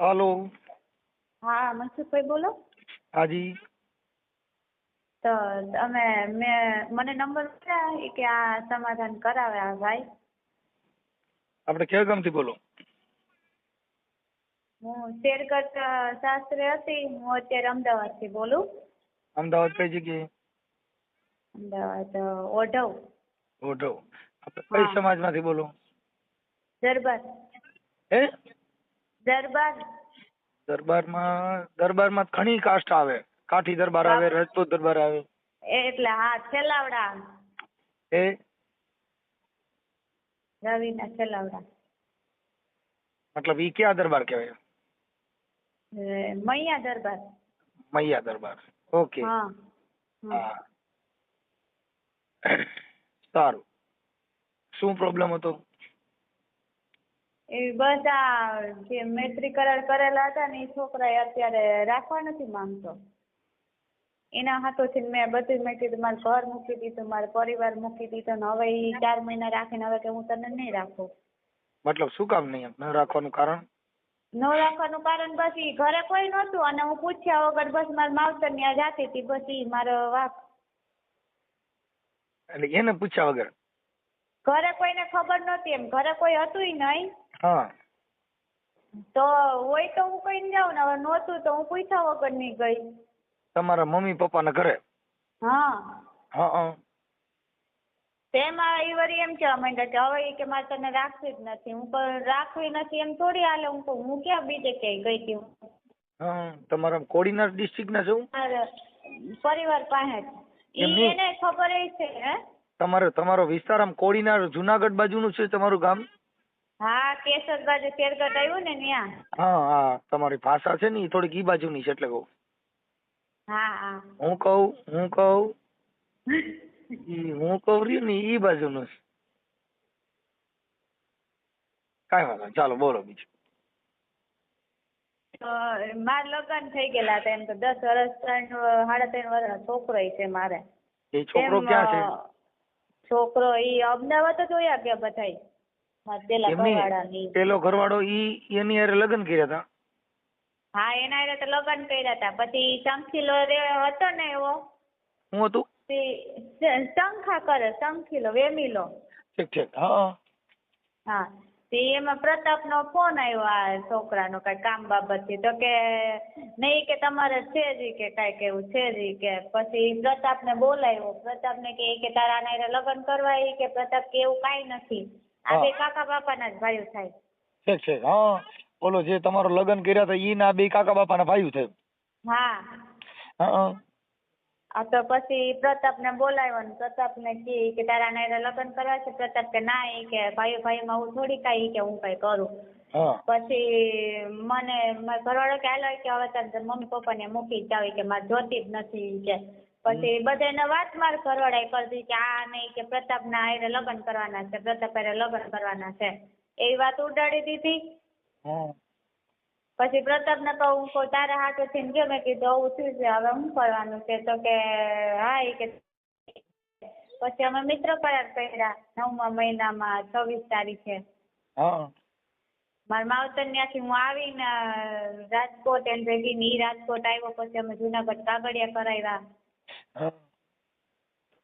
હાલો. હા મનસુખભાઈ બોલો. હાજી. તો તમે મેં મને નંબર મળ્યા કે આ સમાધાન કરાવે આ ભાઈ? આપણે કયા ગામથી બોલો. હું શેરકટ શાસ્ત્રી હતી હું અત્યારે અમદાવાદથી બોલું. અમદાવાદ કઈ જગ્યાએ? અમદાવાદ ઓઢવ. ઓઢવ. આપણે કઈ. સમાજમાંથી બોલો? દરબાર. હે? દરબાર. દરબારમાં દરબારમાં ઘણી કાસ્ટ આવે. કાઠી દરબાર આવે રાજપૂત દરબાર આવે. એટલે હા છેલાવડા એ? રવિના છેલાવડા મતલબ ઈ ક્યાં દરબાર કહેવાય? મૈયા દરબાર. મૈયા દરબાર. ઓકે. હા હા. હા. સારું. શું પ્રોબ્લેમ હતો? એ આ જે મૈત્રી કરાર કરેલા હતા ને એ છોકરાએ અત્યારે રાખવા નથી માંગતો. એના હાથોથી મેં બધું મેં કીધું મારું ઘર મૂકી દીધું મારો પરિવાર મૂકી દીધો ને હવે એ ચાર મહિના રાખીને હવે કે હું તને નહીં રાખું. મતલબ શું કામ નહીં ન રાખવાનું કારણ? ન રાખવાનું કારણ બસ ઈ ઘરે કોઈ નહોતું અને હું પૂછ્યા વગર બસ મારા માવતર ત્યાં જાતી હતી બસ ઈ મારો વાપ. એટલે એને પૂછ્યા વગર? ઘરે કોઈને ખબર નહોતી એમ. ઘરે કોઈ હતું નહીં. હા. તો હોય તો હું કહીને જાઉં ને હવે નહોતું તો હું પૂછ્યા વગર નહીં ગઈ. તમારા મમ્મી પપ્પાના ઘરે? હા. હા હા. તેમાં એ વળી એમ કહેવા માંડ્યા કે હવે કે મારે તને રાખવી જ નથી. હું પણ રાખવી નથી એમ થોડી હાલે. હું કહું હું ક્યાં બીજે ક્યાંય ગઈ હતી હું? હા તમારા કોડીનાર ડિસ્ટ્રિક્ટના છો? મારા પરિવાર પાસે. જ. ઈ એને ખબર એ છે હે? તમારો તમારો વિસ્તાર આમ કોડીનાર જુનાગઢ બાજુનું છે તમારું ગામ? હા કેસર બાજુ શેરગઢ આવ્યું ને ત્યાં. હા હા તમારી ભાષા છે ને એ થોડીક ઈ બાજુની છે એટલે કહું. હા હા. હું કહું હું કહું ઈ હું કહું રહ્યું ને ઈ બાજુનું છે. કાંઈ વાંધો નહીં. ચાલો બોલો બીજું. તો મારા લગ્ન થઈ ગયેલા હતા એમ તો દસ વર્ષ ત્રણ સાડા ત્રણ વર્ષ છોકરો ય છે મારે. એ છોકરો એમ, ક્યાં છે? અ, છોકરો ઈ અમદાવાદ જ હોય ગયા બધાય. એમની પેલો ઘરવાળો ઈ એની હારે લગ્ન કર્યા હતા હા એના હારે તો લગ્ન કર્યા હતા પછી શંખીલો રે હતો ને એવો. હું હતું? તે શંખા કરે શંખીલો વેમીલો. ઠીક ઠીક. હા. હા. તે એમાં પ્રતાપનો ફોન આવ્યો આ છોકરાનો કઈ કામ બાબતથી. તો કે નહીં કે તમારે છે જ કે કાંઈક એવું છે જ કે. પછી પ્રતાપને બોલાવ્યો પ્રતાપને કે કે તારા નાયરે લગ્ન કરવા કે પ્રતાપ કે એવું કાંઈ નથી. આ બે કાકા બાપાના જ ભાઈઓ થાય. ઠીક છે હા. ઓલો જે તમારો લગ્ન કર્યા હતા ઈ ના બે કાકા બાપાના ભાઈઓ થાય હા. હા આ તો પછી પ્રતાપને બોલાવ્યો ને પ્રતાપને કે કે તારા આના લગ્ન કરવા છે પ્રતાપ કે ના એ કે ભાઈ ભાઈ માં હું થોડી કાંઈ કે હું કઈ કરું. પછી મને મારા ઘરવાળો કે હાલો કે હવે તાર મમ્મી પપ્પાને મૂકી જ જાવ કે મારે જોતી જ નથી કે. પછી બધાને વાત માર ઘરવાળાએ કરતી કે આ નહીં કે પ્રતાપના હારે લગ્ન કરવાના છે પ્રતાપ હારે લગ્ન કરવાના છે. એવી વાત ઉડાડી દીધી. પછી પ્રતાપ ને કહું હું કહું તારા હાથેથી ને ગયો મેં કીધું આવું થયું છે હવે શું કરવાનું છે? તો કે હા એ કે પછી અમે મિત્ર કરાર કર્યા નવમા મહિનામાં છવ્વીસ તારીખે. હા. મારા માવતર ત્યાંથી હું આવીને રાજકોટ એમ ભેગી ની રાજકોટ આવ્યો પછી અમે જુનાગઢ કાગળિયા કરાવ્યા. હા.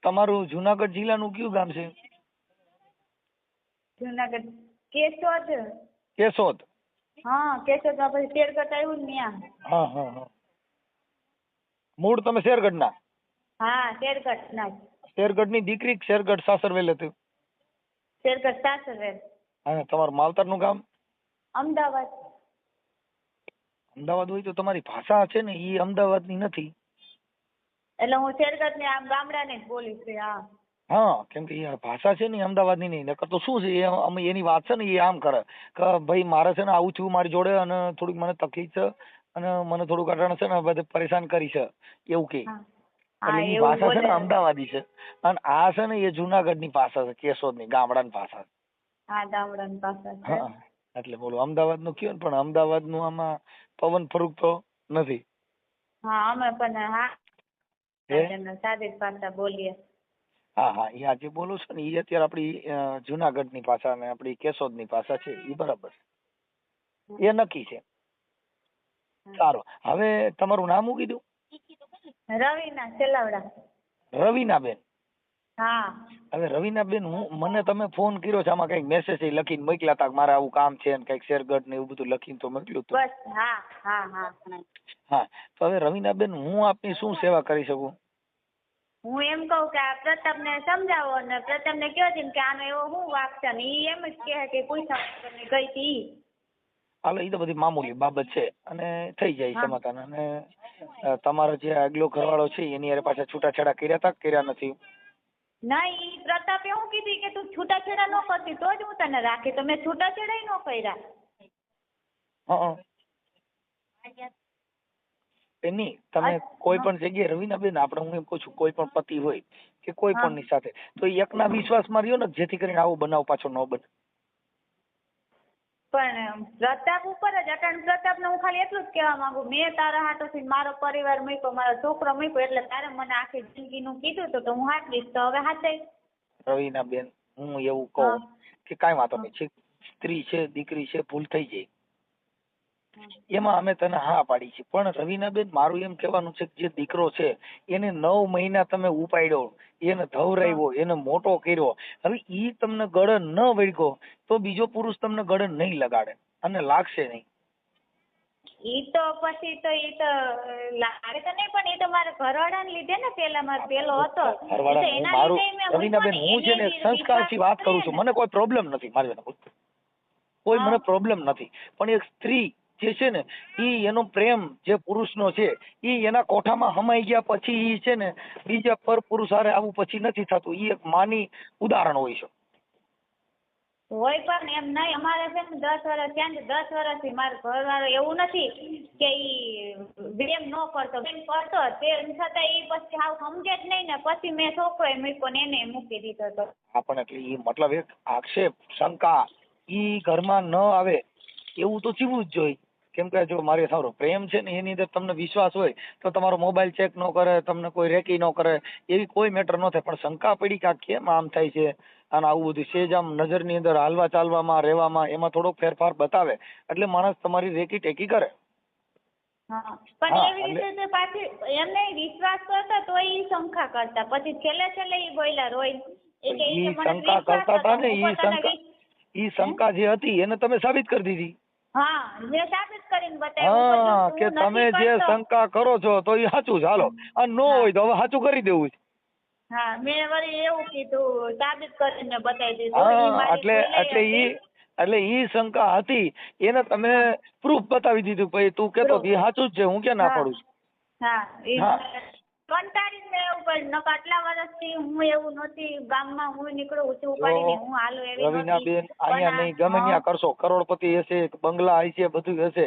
તમારું જુનાગઢ જિલ્લાનું કયું ગામ છે? જુનાગઢ. કેશોદ. કેશોદ. હા કેશોદમાં પછી શેરગઢ આવ્યું ને ત્યાં. હા હા હા. મૂળ તમે શેરગઢના? હા શેરગઢ ના શેરગઢ શેરગઢની દીકરી શેરગઢ સાસરવેલ હતી શેરગઢ સાસરવેલ. હા તમારું માવતરનું ગામ? અમદાવાદ. અમદાવાદ હોય તો તમારી ભાષા છે ને એ અમદાવાદની નથી. એટલે હું શેરગઢ ને આમ ગામડાની જ બોલી છું હા. હા કેમ કે એ ભાષા છે ને અમદાવાદની નહીં નકર તો શું છે એ અમે એની વાત છે ને એ આમ કરે. કે ભાઈ મારે છે ને આવું થયું મારી જોડે અને થોડીક મને તકલીફ છે અને મને થોડુંક અટાણ છે ને બધે પરેશાન કરી છે એવું કે. એટલે એની ભાષા છે ને અમદાવાદી છે. અને આ છે ને એ જુનાગઢની ભાષા છે કેશોદની ગામડાની ભાષા છે. હા ગામડાની છે. હા એટલે બોલો અમદાવાદનું કયો ને પણ અમદાવાદનું આમાં પવન ફરૂક તો નથી. હા અમે પણ હા. સાદી ભાષા બોલીએ. હા હા એ આજે બોલો છો ને એ અત્યારે આપણી જુનાગઢની ભાષા ને આપણી કેશોદની ભાષા છે એ બરાબર. એ નક્કી છે. સારું. હવે તમારું નામ શું કીધું? રવિના સેલાવડા રવીનાબેન. હા. હવે રવીનાબેન હું મને તમે ફોન કર્યો છે આમાં કંઈક મેસેજ લખીને મોકલ્યા હતા કે મારે આવું કામ છે ને કંઈક શેરગઢ ને એવું બધું લખીને તો મોકલ્યું હતું બસ હા હા હા હા. તો હવે રવીનાબેન હું આપની શું સેવા કરી શકું? હું એમ કહું કે આ પ્રતાપને સમજાવો અને પ્રતાપને કહો છે કે આનો એવો શું વાક છે ને ઈ એમ જ કહે કે પૂછા વગરની ગઈ હતી હાલો એ તો બધી મામૂલી બાબત છે અને થઈ જાય. સમાધાન. અને તમારો જે આગલો ઘરવાળો છે એની હારે પાછા છૂટાછેડા કર્યા હતા કર્યા નથી? ના એ પ્રતાપે એવું કીધી કે તું છૂટાછેડા ન કરતી તો જ હું તને રાખી. તો મેં છૂટાછેડા ન કર્યા. હં એની તમે કોઈ પણ જગ્યાએ રવીનાબેન આપણે હું એમ કહું છું કોઈ પણ પતિ હોય કે કોઈ પણ ની સાથે તો એકના વિશ્વાસમાં રહ્યો ને જેથી કરીને આવો બનાવ પાછો ન બને. પણ પ્રતાપ ઉપર જ અટાણ પ્રતાપને હું ખાલી એટલું જ કહેવા માંગુ મેં તારા હાટોથી મારો પરિવાર મૂક્યો મારો છોકરો મૂક્યો એટલે તારે મને આખી જિંદગીનું કીધું તો હું હાચવીશ તો હવે હાચે રવિના બેન હું એવું. કહું કે કાંઈ વાંધો નહીં. છે સ્ત્રી છે દીકરી છે ભૂલ થઈ જાય. એમાં અમે તને હા પાડી છે. પણ રવીનાબેન મારું એમ કહેવાનું છે કે જે દીકરો છે એને નવ મહિના તમે ઉપાડ્યો એને ધવરાવ્યો એને મોટો કર્યો. હવે ઈ તમને ગળે ન વળગો તો બીજો પુરુષ તમને ગળે નહીં લગાડે અને લાગશે નહીં. ઈ તો પછી તો ઈ તો લાગે તો નહીં પણ ઈ તો મારા ઘરવાળાને લીધે ને પેલા મારો પેલો હતો. ઘરવાળા રવીનાબેન હું છે ને એને સંસ્કારથી વાત કરું છું મને કોઈ પ્રોબ્લેમ નથી મારી કોઈ મને પ્રોબ્લેમ નથી. પણ એક સ્ત્રી જે છે ને એ એનો પ્રેમ જે પુરુષનો છે એ એના કોઠામાં હમાઈ ગયા પછી એ છે ને બીજા પર પુરુષ હારે આવું પછી નથી થતું. એ એક માની ઉદાહરણ હોય છે. હોય પણ એમ નહીં અમારે છે ને દસ વર્ષ ત્યાં ને દસ વર્ષથી મારો ઘરવાળો એવું નથી કે ઈ પ્રેમ ન કરતો. બેન કરતો તેમ છતાં એ પછી હાવ સમજે જ નહીં ને પછી મેં છોકરો મૂક્યો ને એને મૂકી દીધો તો. પણ એટલે એ મતલબ એક આક્ષેપ શંકા ઈ ઘરમાં ન આવે એવું તો ચીવું જ જોઈએ. કેમ કે જો મારે સારો પ્રેમ છે ને એની અંદર તમને વિશ્વાસ હોય તો તમારો મોબાઈલ ચેક ન કરે તમને કોઈ રેકી ન કરે એવી કોઈ મેટર ન થાય. પણ શંકા પડી કે આ કેમ આમ થાય છે? અને આવું બધું સેજ આમ નજરની અંદર હાલવા ચાલવામાં રહેવામાં એમાં થોડોક ફેરફાર બતાવે. એટલે માણસ તમારી રેકી ટેકી કરે. પણ એવી રીતે પાછી એમને વિશ્વાસ કરતા તો ઈ શંકા કરતા. પછી છેલ્લે છેલ્લે એ બોલ્યા રોઈ એ શંકા કરતા હતા ને એ શંકા એ ઈ શંકા જે હતી એને તમે સાબિત કરી દીધી. હા કે તમે જે શંકા કરો છો તો એ સાચું છે. હાલો. અને નો હોય તો હવે સાચું કરી દેવું છે. હા મેં વળી એવું કીધું સાબિત કરીને બતાવી દીધું. ઈ હા મારી એટલે એટલે. ઈ એટલે ઈ શંકા હતી. એને તમે પ્રૂફ બતાવી દીધું. ભાઈ તું કેતો. કે સાચું જ છે. હું ક્યાં ના પડું પાડું છું? હા. કંટાળીને એવું પણ નકર આટલા વર્ષથી હું એવું નહોતી ગામમાં હું નીકળું ઊંચું ઉપાડીને હું હાલું એવી. રવીનાબેન અહીંયા નહીં ગમે ત્યાં કરશો. કરોડપતિ હશે બંગલા હશે બધું હશે.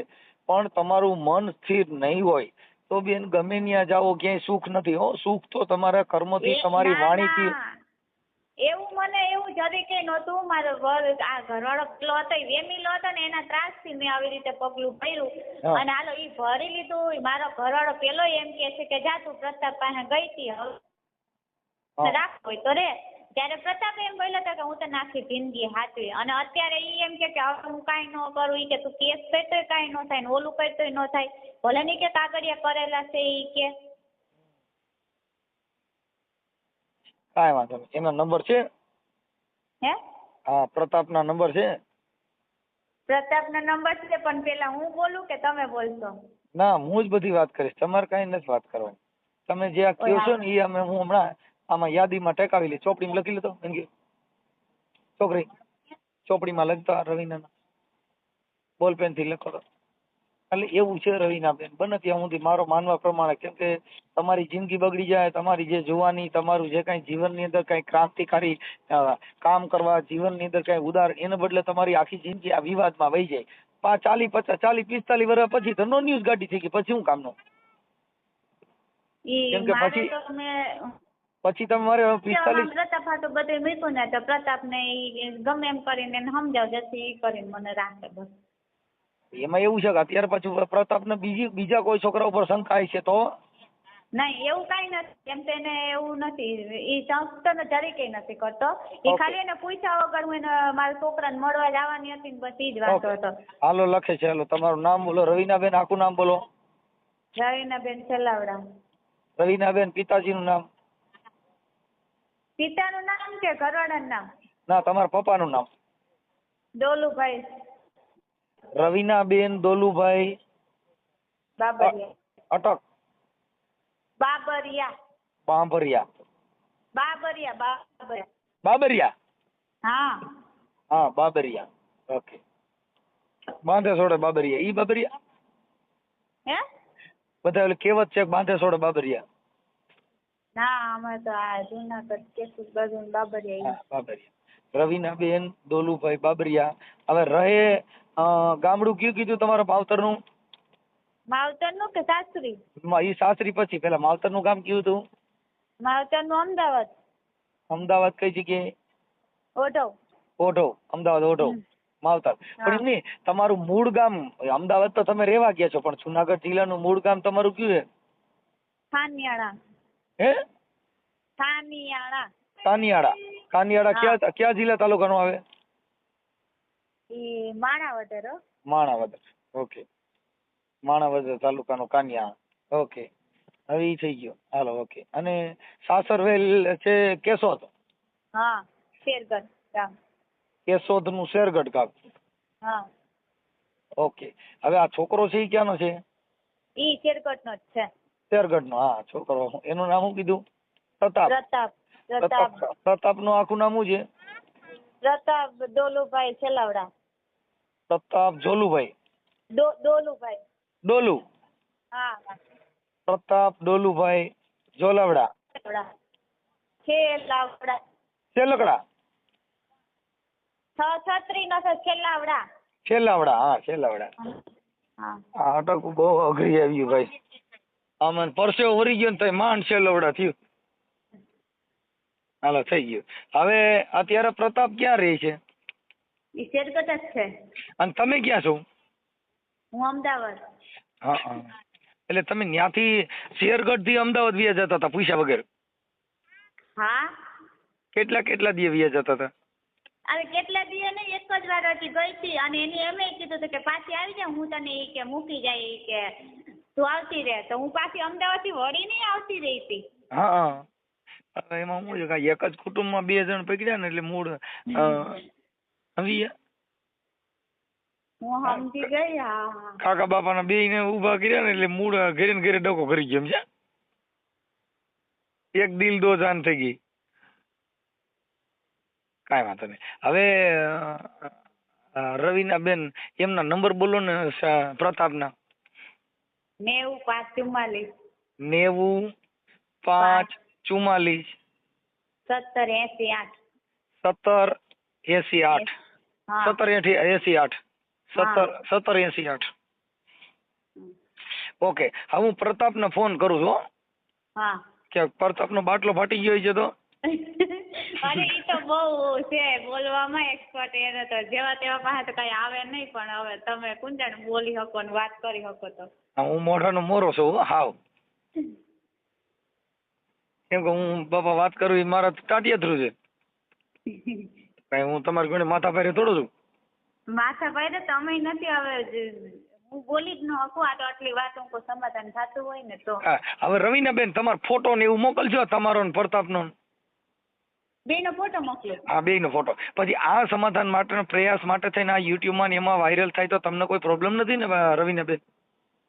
પણ તમારું મન સ્થિર નહીં હોય. તો બેન ગમે ત્યાં જાઓ ક્યાંય સુખ નથી. હો સુખ તો તમારા કર્મથી તમારી વાણીથી. એવું મને એવું જરી કઈ નહોતું. મારો વર આ ઘરવાળો પેલો હતો વેમી વેમીલો હતો ને એના ત્રાસથી મેં આવી રીતે પગલું ભર્યું. અને હાલો ઈ ભરી લીધું. ઈ મારો ઘરવાળો પેલો એમ કે છે કે જા તું પ્રતાપ પાસે ગઈ તી હવે. હા. હોય તો રે. ત્યારે પ્રતાપ એમ બોલ્યો હતો કે હું તો નાખી જિંદગી હાચવી. અને અત્યારે ઈ એમ કે કે હવે હું કાંઈ ન કરું. ઈ કે તું કેસ કરતો કાંઈ ન થાય ને ઓલું કરતો ન થાય. ભલે ની કે કાગળિયા કરેલા છે ઈ કે. કાંઈ વાંધો નહીં. એનો નંબર છે? હે? હા પ્રતાપના નંબર છે? પ્રતાપનો નંબર છે પણ પેલા હું બોલું કે તમે બોલશો? ના હું જ બધી વાત કરીશ. તમારે કાંઈ નથી વાત કરવાની. તમે જે આ કહો છો ને એ અમે હું હમણાં આમાં યાદીમાં ટેકાવી લઈ ચોપડીમાં લખી લેતો એમ કે. છોકરી ચોપડીમાં લખતા રવિના બોલથી લખો એટલે એવું છે રવિનાબેન બને ત્યાં સુધી મારો માનવા પ્રમાણે કેમ કે તમારી જિંદગી બગડી જાય તમારી જે જોવાની તમારું જે કાંઈ જીવનની અંદર કાંઈ ક્રાંતિકારી કામ કરવા જીવનની અંદર કાંઈ ઉદાર એને બદલે તમારી આખી જિંદગી આ વિવાદમાં વહી જાય. પા ચાલી પચાસ ચાલી પિસ્તાલીસ વર્ષ પછી તો નો ન્યૂઝ ગાડી થઈ ગઈ પછી શું કામનું? કેમ કે પછી- પછી તમારે પિસ્તાલીસ હાટુ બધું મૂક્યું ને તો પ્રતાપ ને ગમે એમ કરીને એને સમજાવ જશે ઈ કરીને મને રાખે બસ. એમાં એવું છે કે અત્યારે પાછું પ્રતાપને બીજી બીજા કોઈ છોકરા ઉપર શંકાય છે તો? નહીં એવું કઈ નથી. એમ તો એને એવું નથી. ઈ સંસ્થા ને જરીકે નથી કરતો. ઈ ખાલી એને પૂછ્યા વગર હું એને મારા છોકરાને મળવા જવાની હતી ને બસ ઈ જ વાતો હતો. હાલો લખે છે. હાલો તમારું નામ બોલો. રવીનાબેન આખું નામ બોલો. રવીનાબેન છેલાવડા રવીનાબેન પિતાજીનું નામ? પિતાનું નામ કે ઘરવાળાનું નામ? ના તમારા પપ્પાનું નામ. ડોલુભાઈ. રવીનાબેન દોલુભાઈ બાબરિયા. અટક. બાબરિયા. બાંભરિયા. બાબરિયા બાબરિયા. બાબરિયા? હા. હા બાબરિયા. ઓકે. બાંધે સોડે બાબરિયા. ઈ બાબરિયા? હે? બધા ઓલી કહેવત છે બાંધે સોડે બાબરિયા. ના અમે તો આ જુનાગઢ કેસુર બાજુ બાબરિયા બાબરિયા. રવીનાબેન દોલુભાઈ બાબરિયા. હવે રહે ગામડું કયું કીધું તમારા માવતરનું માવતરનું કે સાસરી? એ સાસરી પછી પેલા માવતરનું ગામ કયું હતું માવતરનું અમદાવાદ. અમદાવાદ કઈ જગ્યાએ? ઓઢવ. ઓઢવ અમદાવાદ ઓઢવ. માવતર. પણ એમ નહીં તમારું મૂળ ગામ અમદાવાદ તો તમે રહેવા ગયા છો પણ જુનાગઢ જિલ્લાનું મૂળ ગામ તમારું કયું છે? થાનિયાળા. હે? થાનિયાળા. થાનિયાળા. થાનિયાળા. ક્યાં ક્યાં જિલ્લા તાલુકાનું આવે? ઈ માણાવદર હો. માણાવદર. ઓકે. માણાવદર તાલુકાનો કાનિયા. ઓકે. હવે ઈ થઈ ગયો. હાલો ઓકે. અને સાસરવેલ છે કેશોદ? હા શેરગઢ ગામ. કેશોદનું શેરગઢ ગામ. હા. ઓકે. હવે આ છોકરો છે ઈ ક્યાંનો છે? ઈ શેરગઢ નો જ છે. શેરગઢ નો હા છોકરો. એનું નામ શું કીધું? પ્રતાપ. પ્રતાપ. પ્રતાપ. પ્રતાપ. પ્રતાપનું આખું નામ શું છે? પ્રતાપ ડોલુભાઈ છેલાવડા. પ્રતાપ જોલુભાઈ ડો ડોલુભાઈ. ડોલુ. હા પ્રતાપ ડોલુભાઈ જોલાવડા છેલાવડા. છેલાવડા. છેલકડા. છ છત્રી નો છે છેલાવડા. છેલાવડા હા છેલાવડા. હા. આ અટકવું બહુ અઘરી આવ્યું ભાઈ. આમાં પરસેવો વરી ગયો ને તો માંડ છેલવડા થયું. હાલો થઈ ગયું. હવે અત્યારે પ્રતાપ ક્યાં રહે છે? ઈ શેરગઢ જ છે. અને તમે ક્યાં છો? હું અમદાવાદ. હા હા. એટલે તમે ત્યાંથી શેરગઢથી અમદાવાદ વ્યા જતા હતા પૈસા વગર? હા. કેટલા કેટલા દિવસ વ્યા જતા હતા? અરે કેટલા દી નહીં એક જ વાર હતી ગઈ હતી. અને એની એમે કીધું હતું કે પાછી આવી જા હું તને ઈ કે મૂકી જાય ઈ કે તું આવતી રહે. તો હું પાછી અમદાવાદથી વળી નહીં આવતી રહી હતી. હા. એમાં શું છે કે એક જ કુટુંબમાં બે જણ પકડ્યા ને એટલે મૂળ કાકા સમજી ગયા? કાકા બાપાના બે ને ઊભા કર્યા ને એટલે મૂળ ઘરે ને ઘરે ડકો કરી ગયો છે? એક દિલ દો જાન થઈ ગઈ. કાંઈ વાંધો નહીં. હવે રવિના બેન એમના નંબર બોલો ને પ્રતાપના. નેવું પાંચ ચુમ્માલીસ. નેવું પાંચ ચુમ્માલીસ. સત્તર એસી આઠ. સત્તર એસી આઠ. સત્તર એસી આઠ. સત્તર સત્તર એસી આઠ. ઓકે. હવે હું પ્રતાપને ફોન કરું છું હો. કે પ્રતાપનો બાટલો ફાટી ગયો છે તો. અરે ઈ તો બહુ છે બોલવામાં એક્સપર્ટ એને તો. જેવા તેવા પાસે તો કઈ આવે નહીં પણ હવે તમે કુંજણ બોલી શકો ને વાત કરી શકો તો. હા, મોઢાનો મોરો છું હો, હાવ. કેમ કે હું બાપા વાત કરું એ મારા ટાટિયા થ્રુ છે. કઈ હું તમારી ઘણી માથા પહેરે થોડો છું? માથા ભાઈ તમે નથી હવે હું બોલી જ ન શકું આ તો આટલી વાત હું સમાધાન થતું હોય ને તો. હા, હવે રવિના બેન તમારો ફોટો ને એવું મોકલજો તમારો ને પ્રતાપનો બેનો ફોટો મોકલો. હા બે નો ફોટો પછી આ સમાધાન માટેનો પ્રયાસ માટે થઈને આ યુટ્યુબમાં ને એમાં વાયરલ થાય તો તમને કોઈ પ્રોબ્લેમ નથી ને રવિના બેન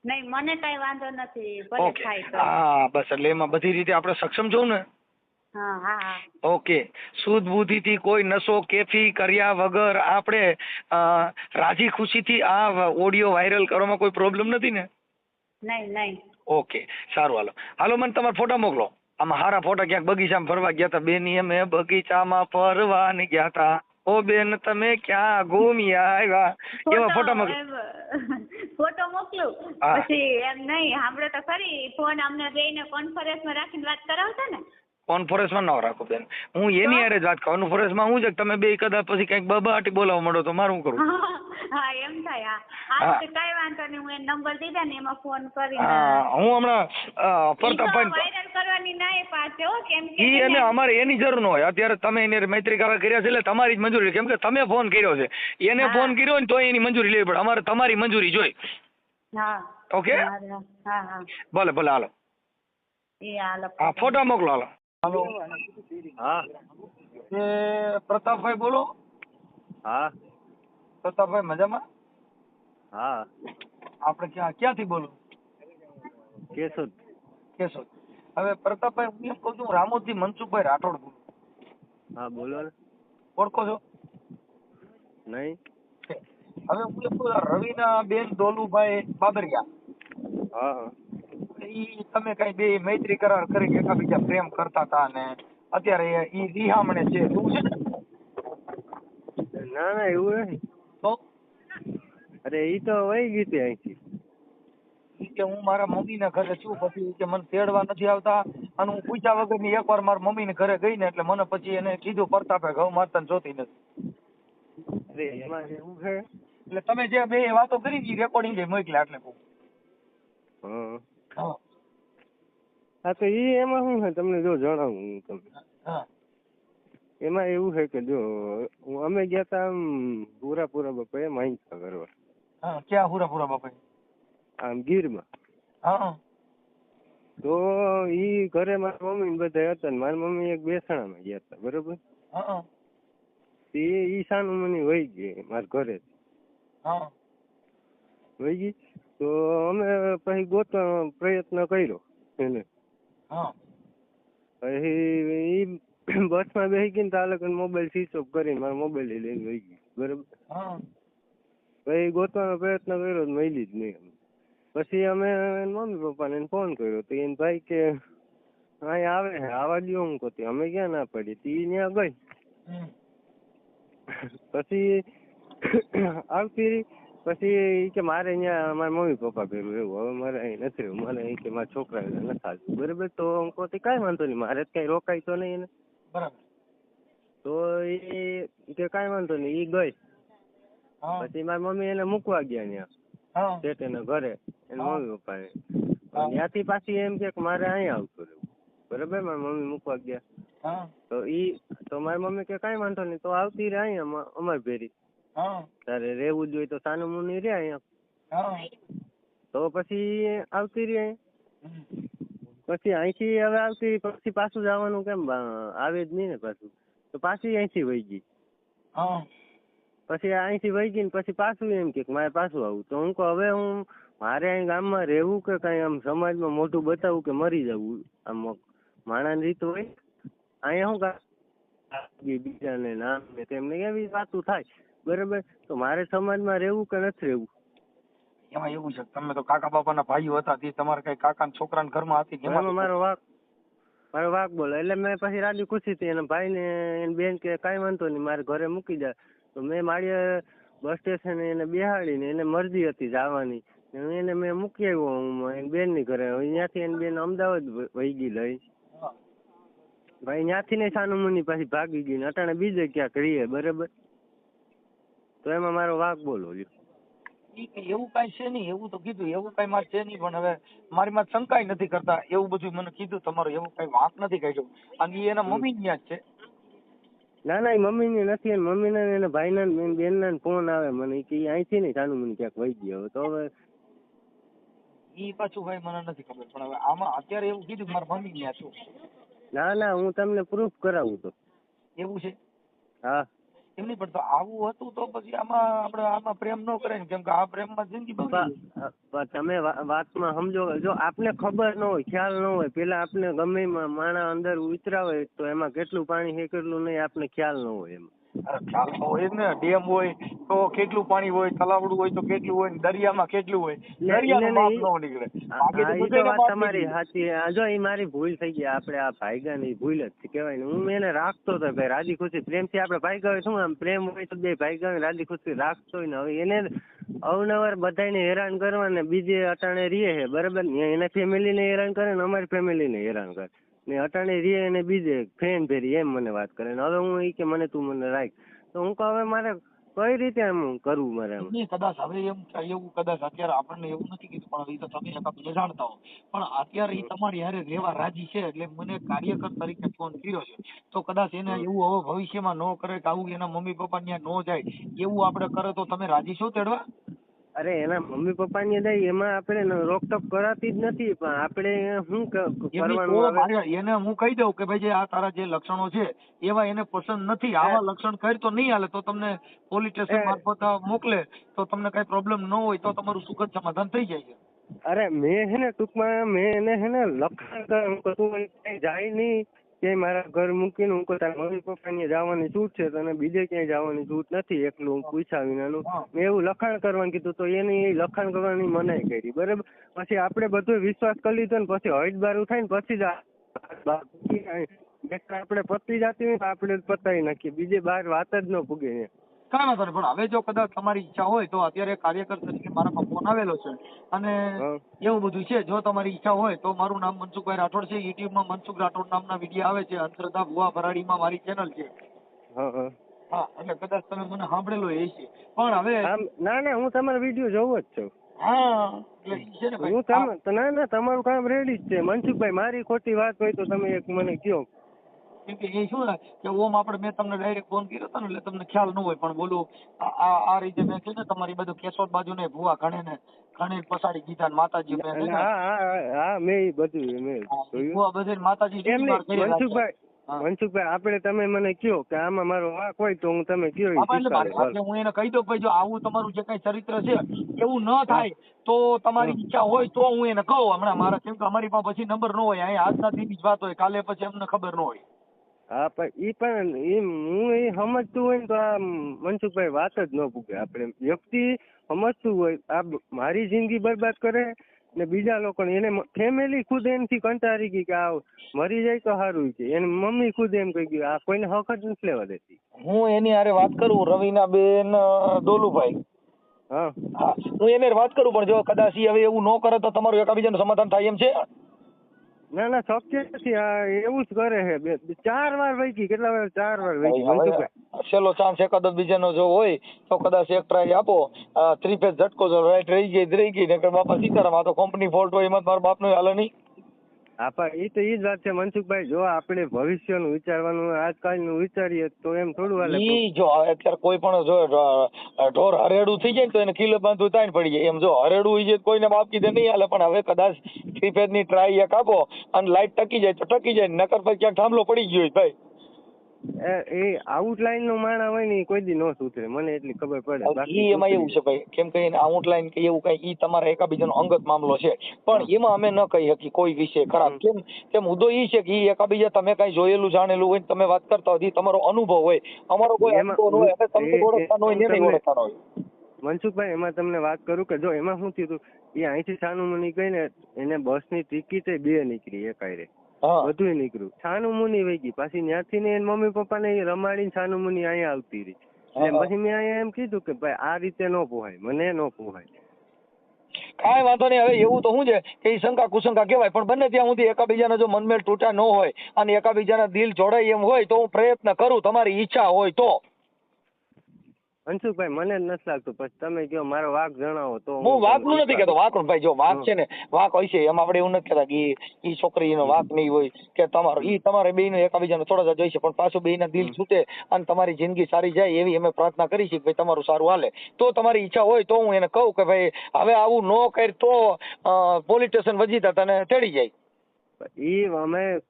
નહીં મને કઈ વાંધો નથી ભલે ઓકે. થાય તો. હા બસ એટલે એમાં બધી રીતે આપણે સક્ષમ છું ને? હા હા હા. ઓકે. શુદ્ધ બુદ્ધિથી કોઈ નશો કેફી કર્યા વગર આપણે અ, રાજી ખુશીથી આ ઓડિયો વાયરલ કરવામાં કોઈ પ્રોબ્લેમ નથી ને? નહીં નહીં. ઓકે સારું હાલો. હાલો મને તમારા ફોટા મોકલો. આમાં હારા ફોટા ક્યાંક બગીચામાં ફરવા ગયા હતા. બેની અમે બગીચામાં ફરવા ની ગયા હતા. ઓ બેન તમે ક્યાં ઘૂમ્યા આવ્યા? એવા ફોટો મોકલો ફોટો મોકલું. પછી એમ નહીં સાંભળો તો ખરી ફોન અમને બેયને કોન્ફરન્સમાં રાખીને વાત કરાવતા ને કોન્ફરન્સમાં ન રાખો બેન. હું એની હારે જ વાત કરું. કોન્ફરન્સમાં હું છે કે તમે બે કદાચ પછી કંઈક બબાટી બોલાવવા માંડો તો મારું કરું? હા એમ થાય. હા હા. હા. કઈ વાંધો નહીં. હું એ નંબર દીધા ને એમાં ફોન કરી હા હું હમણાં અ, ઈ તો પ્રતાપભાઈ વાયરલ કરવાની ના એ પાછો કેમ કે ઈ અને અમારે એની જરૂર ન હોય. અત્યારે તમે એની મૈત્રી કરાર કર્યા છે એટલે તમારી જ મંજૂરી કેમ કે તમે ફોન કર્યો છે. એને ફોન કર્યો ને તો એની મંજૂરી લેવી પડે. અમારે તમારી મંજૂરી જોઈ. હા. ઓકે? હા હા. ભલે ભલે હાલો. એ હાલો. હા ફોટા મોકલો હાલો. હાલો. હા. એ પ્રતાપભાઈ બોલો. હા. પ્રતાપભાઈ મજામાં? હા. આપણે ક્યાં ક્યાંથી બોલો? કેશોદ. કેશોદ. હવે પ્રતાપભાઈ હું એમ કહું છું હું રામોદથી મનસુખભાઈ રાઠોડ બોલું. હા બોલો. ઓળખો છો? નહીં. હવે હું એમ કહું રવિના બેન ડોલુભાઈ બાબરિયા. હા હા. ઈ તમે કઈ બે મૈત્રી કરાર કરી એકાબીજા પ્રેમ કરતા હતા ને અત્યારે ઈ રિહામણે છે. તું છે ના? ના એવું નથી. તો? અરે ઈ તો વહી ગઈ હતી અહીંથી. કે હું મારા મમ્મીના ઘરે છું પછી કે મને તેડવા નથી આવતા. અને હું પૂછ્યા વગરની એકવાર મારા મમ્મી ને ઘરે ગઈ ને એટલે મને પછી એને કીધું પરતાપે ઘઉં મારતા ને જોતી નથી. અરે એમાં એવું છે? એટલે તમે જે બે વાતો કરી ને રેકોર્ડિંગ મોકલ્યા એટલે કહું. હા. તો ઈ એમાં શું છે? તમને જો જણાવું હું તમને. હા. એમાં એવું છે કે જો અમે ગયા તા આમ પૂરા પૂરા બપોરે માહિતી કરવા હા ક્યાં પૂરા પૂરા બાપા આમ ગીરમાં. હા. તો ઈ ઘરે મારા મમ્મી ને બધા હતા ને મારી મમ્મી એક બેસણામાં ગયા હતા બરોબર? હા. તે ઈ સાનું મને વહી ગઈ મારા ઘરે વહી ગઈ? તો અમે પછી ગોતવાનો પ્રયત્ન કર્યો એને. હા. પછી ઈ બસમાં બેસી ગઈ ને તાલે મોબાઈલ સ્વિચ ઓફ કરીને મારો મોબાઈલ લઈને વહી ગઈ બરોબર? હા. પછી ગોતવાનો પ્રયત્ન કર્યો મળી જ નહીં. પછી અમે મમ્મી પપ્પાને ફોન કર્યો તો એને ભાઈ કે અહીં આવે આવા દો હું કહતી અમે ક્યાં ના પડી તી ત્યાં ગઈ. પછી આવતી પછી કે મારે અહીંયા મારા મમ્મી પપ્પા ભેગું એવું હવે મારે અહીં નથી રહેવું. મારે અહીં કે મારા છોકરા નથી આવતું બરાબર? તો હું કહું કાંઈ વાંધો નહીં. મારે કઈ રોકાય તો નહીં એને. બરાબર. તો એ કે કાંઈ વાંધો નહીં. એ ગઈ. પછી મારી મમ્મી એને મૂકવા ગયા ત્યાં. શેઠ એના ઘરે. એના મમ્મી પપ્પા હા. ત્યાંથી પાછી એમ કે મારે અહીંયા આવતું રહેવું. બરાબર? મારી મમ્મી મૂકવા ગયા. તો ઈ તો મારી મમ્મી કે કાંઈ વાંધો નહીં. તો આવતી રહે અહીંયા અમા- અમારી ભેરી. તારે રહેવું જોઈએ તો સાનું મુની રહે અહીંયા. તો પછી આવતી રહી. પછી અહીંથી હવે આવતી પછી પાછું જવાનું કેમ આવે જ નહીં ને પાછું. તો પાછી અહીંથી વહી ગઈ. પછી અહીંથી વહી ગઈ ને પછી પાછું એમ કે મારે પાછું આવું. તો હું કહું હવે હું મારે અહીં ગામમાં રહેવું કે કઈ આમ સમાજમાં મોટું બતાવું કે મરી જવું? આમ માણાની રીત હોય? અહીંયા શું બીજાને નામ ને તેમને કેવી વાતું થાય. બરાબર? તો મારે સમાજમાં રહેવું કે નથી રહેવું? એમાં એવું છે તમે તો કાકા બાપાના ભાઈઓ હતા તે તમારે કઈ કાકા છોકરા ઘરમાં હતી એમાં મારો વાક મારો વાક બોલો. એટલે મેં પછી રાજી ખુશી હતી. એના ભાઈ ને એની બેન કે કાંઈ વાંધો નહીં મારે ઘરે મૂકી જાય તો મેં મારી બસ સ્ટેશને એને બેહાડીને એને મરજી હતી જવાની. એને મેં મૂકી આવ્યો હું એની બેનની ઘરે ત્યાંથી એની બેન અમદાવાદ વહી ગઈ લઈ. ભાઈ ત્યાંથી ને સાનુ મુની પાછી ભાગી ગઈ ને અટાણે બીજે ક્યાંક રહીએ બરાબર? તો એમાં મારો વાક બોલો લ્યો. એવું કઈ છે નહીં એવું તો કીધું એવું કઈ મારે છે નહીં પણ હવે મારી માં શંકાય નથી કરતા એવું બધું મને કીધું તમારું એવું કઈ વાંક નથી કાઢ્યો. અને એના મમ્મી ત્યાં જ છે. ના ના એ મમ્મીની નથી એની મમ્મીના ને એના ભાઈ ના બેન બેનના ને ફોન આવે મને કે અહીંથી નહીં સાનું મને ક્યાંક વહી ગયો. તો હવે ઈ પાછું ભાઈ મને નથી ખબર પણ હવે આમાં અત્યારે એવું કીધું મારા મમ્મી ત્યાં છું. ના ના હું તમને પ્રૂફ કરાવું તો. એવું છે? હા. એમ પણ તો આવું હતું તો પછી આમાં આપણે આમાં પ્રેમ ન કરે ને, કેમ કે આ પ્રેમમાં જિંદગી તમે વાતમાં સમજો, જો આપને ખબર ન હોય, ખ્યાલ ન હોય, પેલા આપને ગમે માણા અંદર ઉતરા હોય તો એમાં કેટલું પાણી છે, કેટલું નહીં, આપને ખ્યાલ ન હોય એમાં. ખ્યાલ તો હોય ને ડેમ હોય તો કેટલું પાણી હોય તલાવડું હોય તો કેટલું હોય દરિયામાં કેટલું હોય દરિયાનું માપ ને- નીકળે. તમારી સાચી આ જો એ મારી ભૂલ થઈ ગઈ આપણે આ ભાઈગા ની ભૂલ જ છે કહેવાય ને. હું એને રાખતો હતો ભાઈ રાજી ખુશી. પ્રેમથી આપણે ભાઈગા શું આમ પ્રેમ હોય તો બે ભાઈગા રાજી ખુશી રાખતો હોય ને હવે એને અવનવર બધાને હેરાન કરવા ને બીજે અટાણે રીએ છે બરાબર? ને એના ફેમિલીને હેરાન કરે ને અમારી ફેમિલીને હેરાન કરે. ને અટાણે રે અને બીજે ફ્રેન્ડ ભેરી એમ મને વાત કરે. ને હવે હું એ કે મને તું મને રાખ. તો હું કહું હવે મારે કઈ રીતે એમ કરવું મારે નહીં, કદાચ હવે એમ એવું કદાચ અત્યારે આપણને એવું નથી કીધું પણ એ તો તમે એકાદ જાણતા હો. પણ અત્યારે ઈ તમારી હારે રહેવા રાજી છે એટલે મને કાર્યકર તરીકે ફોન કર્યો છે. તો કદાચ એને એવું હવે ભવિષ્યમાં ન કરે કે આવું એના મમ્મી પપ્પા ત્યાં ન જાય એવું આપણે કરે તો તમે રાજી છો તેડવા? અરે એના મમ્મી પપ્પાની દઈ એમાં આપણે રોકટોક કરાતી જ નથી પણ આપણે શું કરવાનું એને હું કહી દઉં કે ભાઈ જે આ તારા જે લક્ષણો છે એવા એને પસંદ નથી. આવા લક્ષણ કરી તો નહીં હાલે તો તમને પોલીસ સ્ટેશન મારફત મોકલે તો તમને કઈ પ્રોબ્લેમ ન હોય તો તમારું સુખદ સમાધાન થઈ જાય છે. અરે મેં હે ને ટૂંકમાં મેં એને હે ને ક્યાંય જાય નહીં. ક્યાંય મારા ઘર મૂકીને હું કહું તારા મમ્મી પપ્પાની જવાની છૂટ છે તને બીજે ક્યાંય જવાની છૂટ નથી એકલું હું પૂછ્યા વિનાનું. મેં એવું લખાણ કરવાનું કીધું તો એની એ લખાણ કરવાની મનાઈ કરી બરાબર? પછી આપણે બધું વિશ્વાસ કરી લીધો ને પછી હૈદ બારું થાય ને પછી જ આપણે પતી જતી હોય આપણે પતાવી નાખીએ બીજે બહાર વાત જ ન પૂગે નહીં પણ હવે જો કદાચ તમારી ઈચ્છા હોય તો અત્યારે કાર્યકર તરીકે મારામાં ફોન આવેલો છે. અને એવું બધું છે જો તમારી ઈચ્છા હોય તો મારું નામ મનસુખભાઈ રાઠોડ છે. યુટ્યુબમાં મનસુખ રાઠોડ નામના વીડિયો આવે છે. અંધશ્રદ્ધા ભુવા ભરાડીમાં મારી ચેનલ છે. હા એટલે કદાચ તમે મને સાંભળેલો એ છે. પણ હવે ના ના હું તમારો વીડિયો જોઉં જ છું. હા હું તમ ના ના તમારું કામ રેડી જ છે. મનસુખભાઈ મારી ખોટી વાત હોય તો તમે એક મને કહો કેમ કે એ શું ને કે ઓમ આપણે મેં તમને ડાયરેક્ટ ફોન કર્યો હતો ને એટલે તમને ખ્યાલ ન હોય પણ બોલું આ આ રીતે મેં કીધું ને તમારી બધું કેશોદ બાજુ ને ભુવા ઘણે ને ઘણે પસાડી દીધા ને માતાજી મેં હા હા મેં બધું મેં ભુવા બધે માતાજી મનસુખભાઈ મનસુખભાઈ આપણે તમે મને કહો કે આમાં મારો વાક હોય તો હું તમે એટલે હું એને કહી દઉં ભાઈ જો આવું તમારું જે કઈ ચરિત્ર છે એવું ન થાય તો તમારી ઈચ્છા હોય તો હું એને કહું. હમણાં મારા કેમ કે અમારી પાસે પછી નંબર ન હોય અહીંયા આજના ની જ વાત હોય કાલે પછી અમને ખબર ન હોય. હા પણ એ પણ એ હું એ સમજતું હોય ને તો આ મનસુખભાઈ વાત જ ન પૂગે આપણે વ્યક્તિ સમજતું હોય આ મારી જિંદગી બરબાદ કરે ને બીજા લોકોને એને ફેમિલી ખુદ એમથી કંટાળી ગઈ કે આ મરી જાય તો સારું છે. એને મમ્મી ખુદ એમ કહી ગયું આ કોઈને હક જ નથી લેવા દેતી. હું એની હારે વાત કરું રવિના બેન દોલુભાઈ. હા. હા એને વાત કરું પણ જો કદાચ એ હવે એવું ન કરે તો તમારું એકાબીજાનું સમાધાન થાય એમ છે? ના ના શક્ય નથી. આ એવું જ કરે છે. બે ચાર વાર વૈકી કેટલા વાર ચાર વાર વૈકી છેલ્લો ચાન્સ એકાદ બીજાનો જો હોય તો કદાચ એક ટ્રાય આપો. ત્રી ફેઝ ઝટકો જો રાઈટ રહી ગઈ રહી ગઈ નકર બાપા સીતારામ આ તો કંપની ફોલ્ટ હોય એમાં મારા બાપનો હાલે નહીં. પણ એ તો એ જ વાત છે, મનસુખભાઈ, જો આપણે ભવિષ્યનું વિચારવાનું આજકાલનું વિચારીએ તો એમ થોડું હાલે. ઈ જો, અત્યારે કોઈ પણ જો ઢોર હરેડું થઈ જાય તો એને કિલો બાંધવું તાણ પડી જાય. એમ જો, હરેડું હોય છે કોઈને બાપ કીધે નહીં હાલે, પણ હવે કદાચ થ્રી ની ટ્રાય એક આપો અને લાઈટ ટકી જાય તો ટકી જાય, નકર પછી ક્યાંક થાંભલો પડી ગયો હોય, ભાઈ. એ- આઉટલાઈન નો માણા હોય ને કોઈ દી નો સુધરે. મને એટલી ખબર પડે. ઈ એમાં એવું છે ભાઈ. કેમ કે આઉટલાઈન કે એવું કઈ ઈ તમારા એકાબીજાનો અંગત મામલો છે. પણ એમાં અમે ન કહી શકી કોઈ વિશે. ખરાબ. કેમ કે મુદ્દો ઈ છે કે ઈ એકાબીજા તમે કઈ જોયેલું જાણેલું હોય તમે વાત કરતા હોય તમારો અનુભવ હોય. અમારો કોઈ અનુભવ ન હોય. એટલે તમને ઓળખતા હોય ને નહીં ઓળખતા હોય. મનસુખભાઈ એમાં તમને વાત કરું કે જો એમાં શું થયું હતું એ અહીંથી સાનુ મુની ગઈ ને એને બસની ટિકિટ બે નીકળી એકાયરે. હા બધુંય નીકળ્યું. છાનું મુની વહી ગઈ. પાછી ત્યાંથી ને મમ્મી પપ્પા ને રમાડીને છાનું મુની અહીંયા આવતી રહી. પછી મેં અહીંયા એમ કીધું કે ભાઈ આ રીતે ન પોહાય મને ન પોહાય. કાંઈ વાંધો નહીં. હવે એવું તો શું છે કે એ શંકા કુશંકા કહેવાય પણ બંને ત્યાં સુધી એકાબીજાના જો મનમેળ તૂટા ન હોય અને એકાબીજાના દિલ જોડાય એમ હોય તો હું પ્રયત્ન કરું તમારી ઈચ્છા હોય તો. મનસુખભાઈ મને જ નથી લાગતું પછી તમે કહો મારો વાક જણાવો તો હું વાંકનું નથી કહેતો વાંકનું ભાઈ જો વાક છે ને વાક હોય છે એમાં આપણે એવું નથી કહેતા કે ઈ- છોકરીનો વાક નહીં હોય કે તમારો ઈ તમારે બેયનો એકબીજાને થોડા જોઈશે પણ પાછું બેયના દિલ છૂટે અને તમારી જિંદગી સારી જાય એવી અમે પ્રાર્થના કરી છે કે ભાઈ તમારું સારું હાલે. તો તમારી ઈચ્છા હોય તો હું એને કહું કે ભાઈ હવે આવું ન કર તો પોલીસ સ્ટેશન વજીતા તને તેડી જાય. ઈ અમે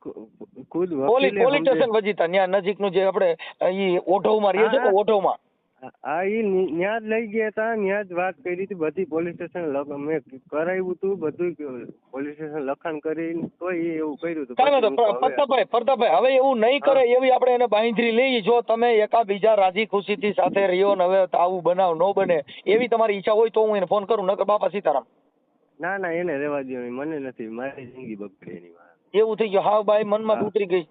ખુદ પોલીસ સ્ટેશન વજીતા ત્યાં નજીકનું જે આપણે ઈ ઓઢવમાં રહીએ છે ને. ઓઢવમાં? હા ની- ન્યા જ લઈ ગયા હતા ન્યા જ વાત કરી હતી બધી પોલીસ સ્ટેશન મેં કરાવ્યું હતું બધું પોલીસ સ્ટેશન લખાણ કરીને તો એ એવું કર્યું હતું પ્રતાપભાઈ પ્રતાપભાઈ હવે એવું નહીં કરે એવી આપણે એને બાંધરી લઈએ જો તમે એકાબીજા રાજી ખુશીથી સાથે રહ્યો ને હવે આવું બનાવ ન બને એવી તમારી ઈચ્છા હોય તો હું એને ફોન કરું નકર બાપા સીતારામ. ના ના એને રેવા દો મને નથી મારી જિંદગી બગડી એની વાત. એવું થઈ ગયું. હા ભાઈ મનમાં ઉતરી ગઈ.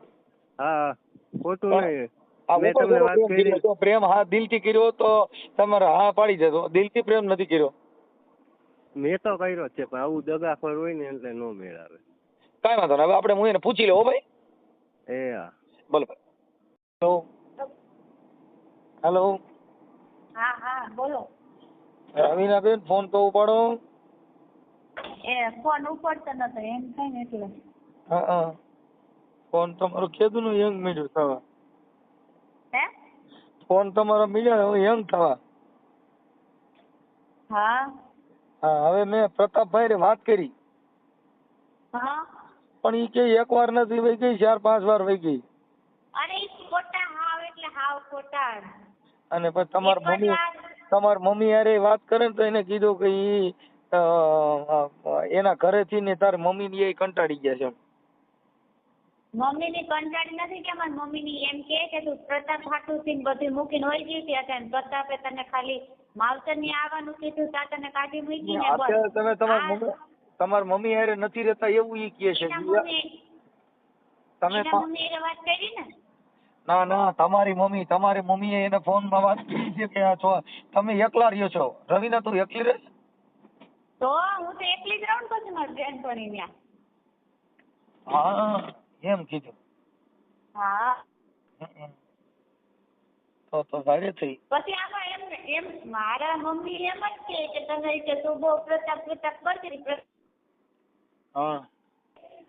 હા ખોટું નહીં. મેં તમને વાત પ્રેમ કરી. હા દિલથી કર્યો તો તમારે હા પાડી દેતો દિલથી પ્રેમ નથી કર્યો. મેં તો કર્યો છે પણ આવું દગાખોર હોય ને એટલે નો મેળ આવે કાંઈ વાંધો નહીં હવે આપણે હું એને પૂછી લેવો ભાઈ. એ હા. બોલો હેલો. હેલો. હા હા બોલો. રવીનાબેન ફોન તો ઉપાડો. એ ફોન ઉપાડતો નતો એમ થાય ને એટલે. હા હા. ફોન તમારો કેદુનું યંગ મેળ્યો થવા. ફોન તમારો મીડિયા યંગ થવા. હા. હા હવે મેં પ્રતાપભાઈ વાત કરી. હા. પણ ઈ કે એક વાર નથી વહી ગઈ ચાર પાંચ વાર વહી ગઈ. અરે ઈ ખોટા હાવ એટલે હાવ ખોટા. અને પછી તમાર મમ્મી તમાર મમ્મી હારે વાત કરે ને તો એને કીધું કે ઈ એના ઘરેથી ને તાર મમ્મી ની એ કંટાળી ગયા છે એમ. મમ્મીની કંટાળી નથી કે મારી મમ્મીની એમ કે કે તું પ્રતાપ હાટુથી ને બધું મૂકીને હોય ગયું હતી અત્યારે પ્રતાપે તને ખાલી માવતરની આવવાનું કીધું તા તને કાઢી મૂકી ને બસ તમે તમારી મમ્મી તમારા મમ્મી હારે નથી રહેતા એવું ઈ કહે છે. તમે મમ્મી મમ્મી વાત કરી ને? ના ના તમારી મમ્મી તમારી મમ્મીએ એને ફોનમાં વાત કરી છે કે આ છો. તમે એકલા રહ્યો છો. રવિના તું એકલી રહે? તો હું તો એકલી જ રહું ને પછી મારી બેનપણી ત્યાં હા. એમ કીધું. હા. તો તો ભારે થઈ. પછી આમાં એમ એમ મારા મમ્મી એમ જ કે કે તમે કે તું બહુ પ્રતાપ પ્રતાપ કરતી હા.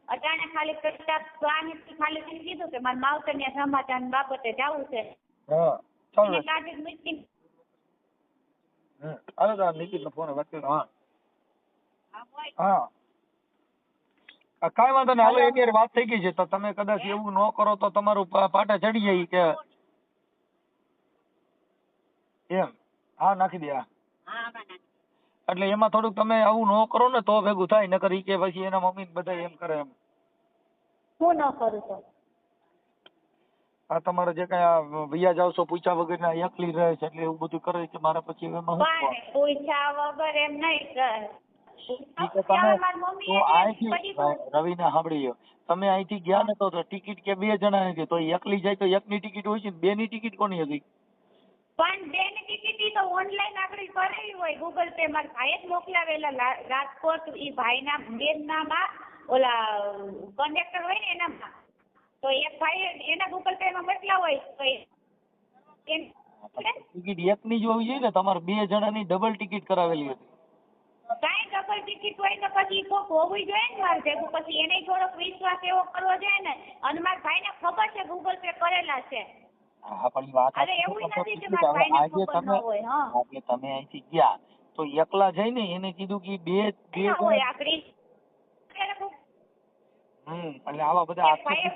અટાણે ખાલી પ્રતાપ સ્વામી ખાલી કીધું કે મારા માવતર ને સમાચાર બાબતે જવું છે. હા ચાલો કાઢી મૂકી હમ. હાલો તો નિકિતનો ફોન વાત કરો હા હા. કાંઈ વાંધો નહીં. હવે એક વાત થઈ ગઈ છે. તો તમે કદાચ એવું ન કરો તો તમારું પાટા ચડી જાય કે એમ. હા નાખી દે હા. એટલે એમાં થોડુંક તમે આવું ન કરો ને તો ભેગું થાય. નકર ઈ કે પછી એના મમ્મી ને બધા એમ કરે એમ. હું ન કરું તો? આ તમારે જે કઈ આ વૈયા જાવ છો પૂછ્યા વગર ના એકલી રહે છે એટલે એવું બધું કરે છે મારે પછી એમાં પૂછ્યા વગર એમ નહીં કરે. તમે તો અહીંથી સાંભળી તમે અહીંથી ગયા ને તો ટિકિટ કે બે જણા હતી તો એકલી જાય તો એકની ટિકિટ હોય છે બે ની ટિકિટ કોની હતી? પણ બેન ટિકિટ ઈ તો ઓનલાઈન આગળ કરેલી હોય ગૂગલ પે. મારા ભાઈએ જ મોકલાવેલા રાજકોટ ઈ ભાઈના બેન નામાં ઓલા કન્ડક્ટર હોય ને એનામાં. તો એક ભાઈ એના ગૂગલ પે માં મોકલા હોય તો ટિકિટ એકની જ હોવી જોઈએ ને તમારે બે જણાની ડબલ ટિકિટ કરાવેલી હતી? કાંઈ ડબલ ટિકિટ હોય તો પછી કોક હોવી જોઈએ ને મારે ભેગું. પછી એને થોડોક વિશ્વાસ એવો કરવો જોઈએ ને. અને મારા ભાઈને ખબર છે ગૂગલ પે કરેલા છે. હા પણ વાત અરે એવું નથી કે મારા ભાઈને આજે ખબર ન તમે હોય, હા. આજે તમે અહીંથી ગયા તો એકલા જઈને એને કીધું કે બે બે હોય આકડી હમ એટલે આવા બધા આક્ષેપ?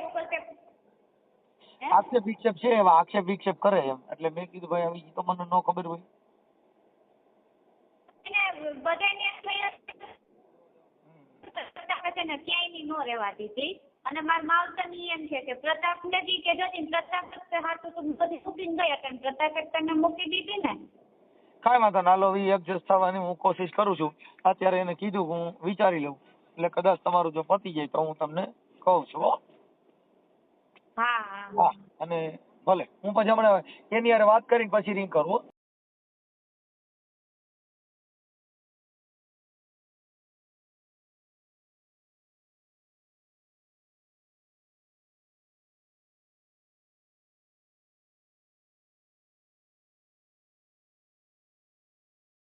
આક્ષેપ વિક્ષેપ છે એવા આક્ષેપ વિક્ષેપ કરે એમ. એટલે મેં કીધું ભાઈ હવે તો મને ન ખબર હોય. બધાને એમ થયું છે ને ક્યાંયની ન રહેવા દીધી. અને મારા માવતરની એમ છે કે પ્રતાપ ને કે જતી ને પ્રતાપ કરતા હાથું તો બધી મૂકીને ગયા હતા પ્રતાપ કરતા ને મૂકી દીધી ને? કાંઈ વાંધો ના હાલો ઈ એડજસ્ટ થવાની હું કોશિશ કરું છું. અત્યારે એને કીધું હું વિચારી લઉં. એટલે કદાચ તમારું જો પતી જાય તો હું તમને કહું છું હો. હા અને ભલે હું પછી હમણાં એની યાર વાત કરીને પછી રિંગ કરું